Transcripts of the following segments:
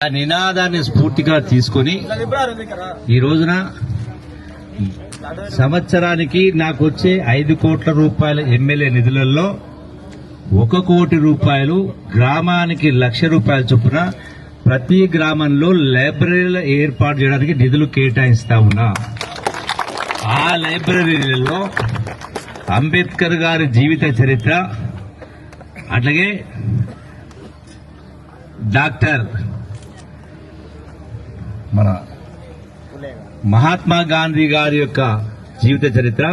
ఆ నినాదాన్ని స్ఫూర్తిగా తీసుకొని ఈ రోజున సంవత్సరానికి నాకు వచ్చే ఐదు కోట్ల రూపాయల ఎమ్మెల్యే నిధులలో ఒక కోటి రూపాయలు గ్రామానికి లక్ష రూపాయల చొప్పున ప్రతి గ్రామంలో లైబ్రరీలు ఏర్పాటు చేయడానికి నిధులు కేటాయిస్తా ఉన్నా. ఆ లైబ్రరీలలో అంబేద్కర్ గారి జీవిత చరిత్ర అట్లాగే డాక్టర్ మన మహాత్మా గాంధీ గారి యొక్క జీవిత చరిత్ర.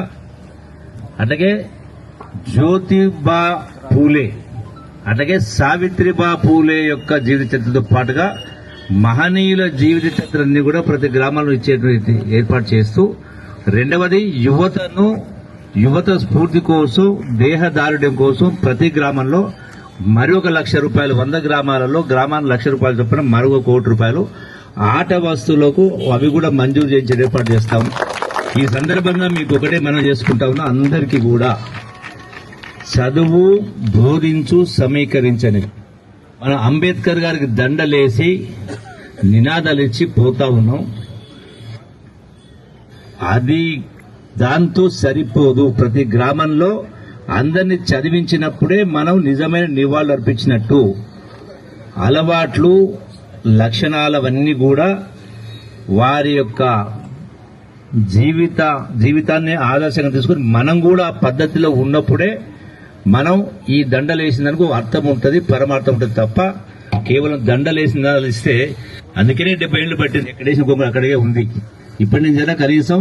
అట్లాగే జ్యోతిబా పూలే అలాగే సావిత్రిబా పూలే యొక్క జీవిత చరిత్రతో పాటుగా మహనీయుల జీవిత చరిత్రన్ని కూడా ప్రతి గ్రామంలో ఇచ్చేటువంటి ఏర్పాటు చేస్తూ రెండవది యువతను యువత స్ఫూర్తి కోసం దేహదారుడ్యం కోసం ప్రతి గ్రామంలో మరొక లక్ష రూపాయలు వంద గ్రామాలలో గ్రామానికి లక్ష రూపాయలు చొప్పున మరొక కోటి రూపాయలు ఆట వస్తువులకు అవి కూడా మంజూరు చేయించే ఏర్పాటు చేస్తాం. ఈ సందర్భంగా మీకు ఒకటే మనం చేసుకుంటా ఉన్నా అందరికీ కూడా చదువు బోధించు సమీకరించని. మన అంబేద్కర్ గారికి దండలేసి నినాదాలు ఇచ్చి పోతా ఉన్నాం. అది దాంతో సరిపోదు. ప్రతి గ్రామంలో అందరినీ చదివించినప్పుడే మనం నిజమైన నివాళులు అర్పించినట్టు. అలవాట్లు లక్షణాలవన్నీ కూడా వారి యొక్క జీవిత జీవితాన్ని ఆదర్శంగా తీసుకుని మనం కూడా ఆ పద్ధతిలో ఉన్నప్పుడే మనం ఈ దండలేసినందుకు అర్థం ఉంటుంది పరమార్థం ఉంటుంది తప్ప కేవలం దండలు వేసిన ఇస్తే అందుకనే డెబ్బై ఏళ్ళు పట్టింది. ఎక్కడేసిన గొంగళి అక్కడే ఉంది. ఇప్పటి నుంచైనా కనీసం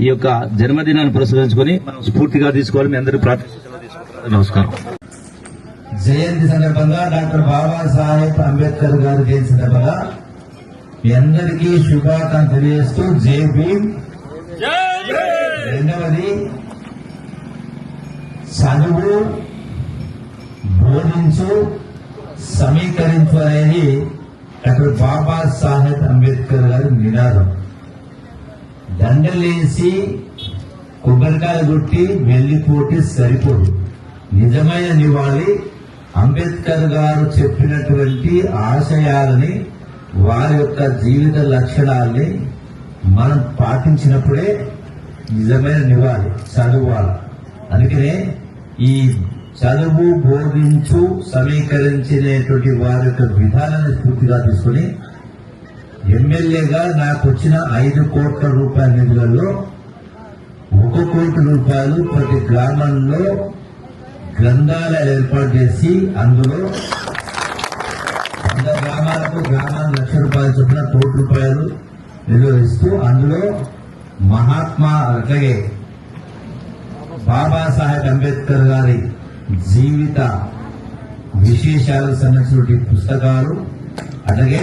ఈ యొక్క జన్మదినాన్ని పురస్కరించుకొని మనం స్ఫూర్తిగా తీసుకోవాలని అందరూ ప్రార్థించాలని నమస్కారం. జయంతి సందర్భంగా డాక్టర్ బాబాసాహెబ్ అంబేద్కర్ గారి జయంతి సందర్భంగా మీ అందరికీ శుభాకాంక్షలు తెలియజేస్తూ జై భీమ్. రెండవది చదువు బోధించు సమీకరించు అనేది డాక్టర్ బాబా సాహెబ్ అంబేద్కర్ గారి నినాదం. దండలేసి కొబ్బరికాయ కొట్టి వెళ్ళిపోటీ సరిపోదు. నిజమైన నివాళి అంబేద్కర్ గారు చెప్పినటువంటి ఆశయాలని వారి యొక్క జీవిత లక్షణాలని మనం పాటించినప్పుడే నిజమైన నివాళి చదువాలి అందుకనే ఈ చదువు బోధించు సమీకరించినటువంటి వారి యొక్క విధానాన్ని స్ఫూర్తిగా తీసుకుని ఎమ్మెల్యేగా నాకు వచ్చిన ఐదు కోట్ల రూపాయల నిధులలో ఒక కోటి రూపాయలు ప్రతి గ్రామంలో గ్రంథాలయాలు ఏర్పాటు చేసి అందులో వంద గ్రామాలకు గ్రామానికి లక్ష రూపాయలు చొప్పున కోటి రూపాయలు నిర్వహిస్తూ అందులో మహాత్మా అట్లాగే బాబాసాహెబ్ అంబేద్కర్ గారి జీవిత విశేషాలకు సంబంధించినటువంటి పుస్తకాలు అలాగే